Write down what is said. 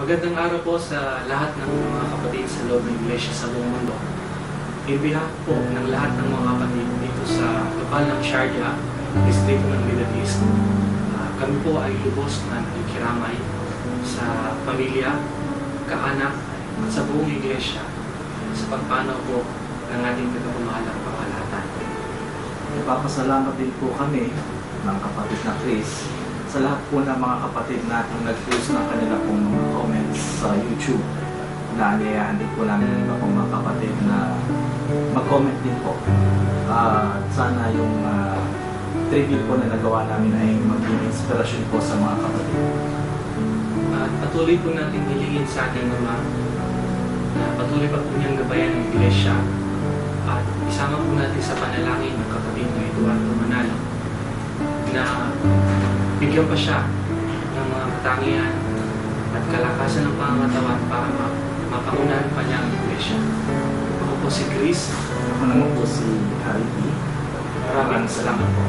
Magandang araw po sa lahat ng mga kapatid sa loob ng iglesia sa buong mundo. Behalf po ng lahat ng mga kapatid dito sa lokal ng Sharjah, distrito ng Middle East, ah, kami po ay lubos na nakikiramay sa pamilya, kaanak, at sa buong iglesia sa pagpanaw po ng ating pinagmamahalang pangalatan. Nagpapasalamat din po kami ng kapatid na Chris sa lahat po ng mga kapatid natin nag-post ng kanila pong mga sa YouTube. Naanyayahan din po namin ng iba pong mga kapatid na mag-comment din po. At sana yung uh, tribute po na nagawa namin ay maging inspirasyon po sa mga kapatid. At patuloy po natin hilingin sa ating Ama na patuloy pa po niyang gabayan ng iglesia at isama po natin sa panalangin ng kapatid na Eduardo Manalo na bigyan pa siya ng mga katangian at kalakasan ng pangangatawan para ma mapangunahan pa niya ang iglesia. Ako po si Chris. Ako naman po si Harry B. Maraming salamat po.